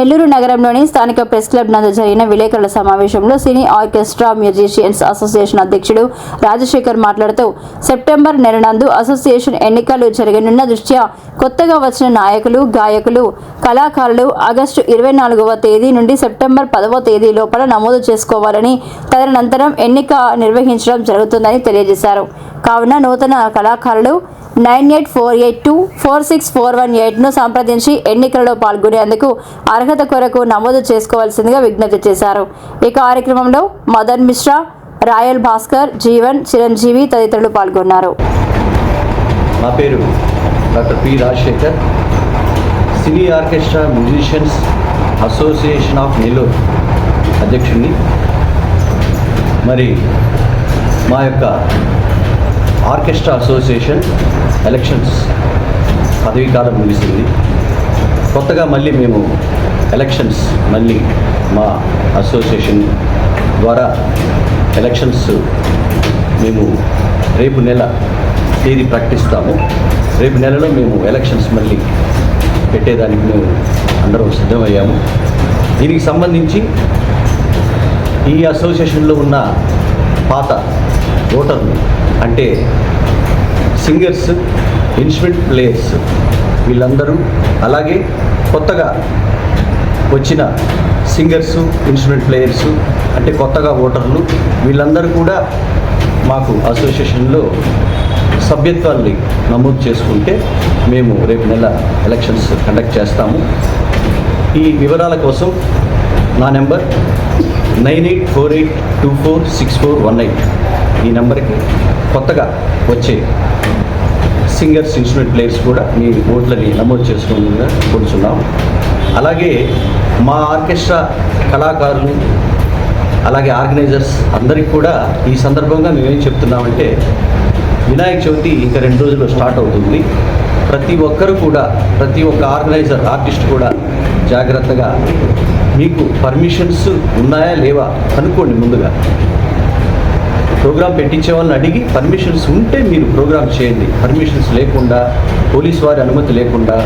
నెల్లూరు నగరంలోని స్థానిక press club నందు జరిగిన విలేకరుల సమావేశంలో సినీ ఆర్కెస్ట్రా మ్యూజిషియన్స్ అసోసియేషన్ అధ్యక్షుడు రాజశేఖర్ మాట్లాడుతూ సెప్టెంబర్ నెల నందు అసోసియేషన్ ఎన్నికలు జరగనున్న దృష్ట్యా కొత్తగా వచ్చిన నాయకులు గాయకులు కళాకారులు ఆగస్టు ఇరవై నాలుగవ తేదీ నుండి సెప్టెంబర్ పదవ తేదీ లోపల నమోదు చేసుకోవాలని తదనంతరం ఎన్నిక నిర్వహించడం జరుగుతుందని తెలియజేశారు. కావున నూతన కళాకారులు nine eight four eight two four six four one ఎయిట్ను సంప్రదించి ఎన్నికలలో పాల్గొనేందుకు అర్హత కొరకు నమోదు చేసుకోవాల్సిందిగా విజ్ఞప్తి చేశారు. ఈ కార్యక్రమంలో మదన్ మిశ్రా రాయల్ భాస్కర్ జీవన్ చిరంజీవి తదితరులు పాల్గొన్నారు. నా పేరు doctor P Rajasekhar. Cine orchestra musicians association of Nellore అధ్యక్షుడిని. మరి మా యొక్క ఆర్కెస్ట్రా అసోసియేషన్ ఎలక్షన్స్ పదవీ కాలం ముగిసింది. కొత్తగా మళ్ళీ మేము ఎలక్షన్స్ మళ్ళీ మా అసోసియేషన్ ద్వారా ఎలక్షన్స్ మేము రేపు నెల తేదీ ప్రకటిస్తాము. రేపు నెలలో మేము ఎలక్షన్స్ మళ్ళీ పెట్టేదానికి మేము అందరం సిద్ధమయ్యాము. దీనికి సంబంధించి ఈ అసోసియేషన్లో ఉన్న పాత ఓటర్లు అంటే సింగర్స్ ఇన్స్ట్రుమెంట్ ప్లేయర్స్ వీళ్ళందరూ అలాగే కొత్తగా వచ్చిన సింగర్స్ ఇన్స్ట్రుమెంట్ ప్లేయర్స్ అంటే కొత్తగా ఓటర్లు వీళ్ళందరూ కూడా మాకు అసోసియేషన్లో సభ్యత్వాన్ని నమోదు చేసుకుంటే మేము రేపు నెల ఎలక్షన్స్ కండక్ట్ చేస్తాము. ఈ వివరాల కోసం నా number nine eight four eight two four six four one eight. ఈ నెంబర్కి కొత్తగా వచ్చే సింగర్స్ ఇన్స్ట్రుమెంట్ ప్లేయర్స్ కూడా మీ ఓట్లని నమోదు చేసుకోవాలని కూర్చున్నాం. అలాగే మా ఆర్కెస్ట్రా కళాకారులు అలాగే ఆర్గనైజర్స్ అందరికి కూడా ఈ సందర్భంగా మేమేం చెప్తున్నామంటే వినాయక చవితి ఇంకా రెండు రోజుల్లో స్టార్ట్ అవుతుంది. ప్రతి ఒక్కరు కూడా ప్రతి ఒక్క ఆర్గనైజర్ ఆర్టిస్ట్ కూడా జాగ్రత్తగా మీకు పర్మిషన్స్ ఉన్నాయా లేవా కనుక్కోండి ముందుగా. ప్రోగ్రామ్ పెట్టించే వాళ్ళని అడిగి పర్మిషన్స్ ఉంటే మీరు ప్రోగ్రామ్ చేయండి. పర్మిషన్స్ లేకుండా పోలీస్ వారి అనుమతి లేకుండా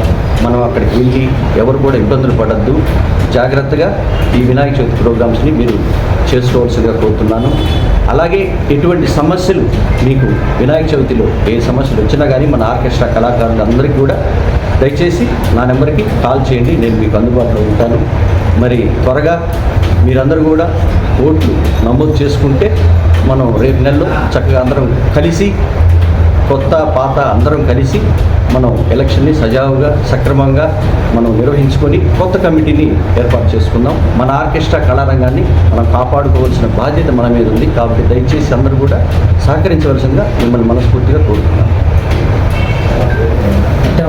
మనం అక్కడికి వెళ్ళి ఎవరు కూడా ఇబ్బందులు పడద్దు. జాగ్రత్తగా ఈ వినాయక చవితి ప్రోగ్రామ్స్ని మీరు చేసుకోవాల్సిందిగా కోరుతున్నాను. అలాగే ఎటువంటి సమస్యలు మీకు వినాయక చవితిలో ఏ సమస్యలు వచ్చినా కానీ మన ఆర్కెస్ట్రా కళాకారులు అందరికీ కూడా దయచేసి నా నెంబర్కి కాల్ చేయండి. నేను మీకు అందుబాటులో ఉంటాను. మరి త్వరగా మీరందరూ కూడా ఓట్లు నమోదు చేసుకుంటే మనం రేపు నెలలో చక్కగా అందరం కలిసి కొత్త పాత అందరం కలిసి మనం ఎలక్షన్ని సజావుగా సక్రమంగా మనం నిర్వహించుకొని కొత్త కమిటీని ఏర్పాటు చేసుకుందాం. మన ఆర్కెస్ట్రా కళారంగాన్ని మనం కాపాడుకోవాల్సిన బాధ్యత మన మీద ఉంది. కాబట్టి దయచేసి అందరూ కూడా సహకరించవలసిందిగా మిమ్మల్ని మనస్ఫూర్తిగా కోరుతున్నాం అంటే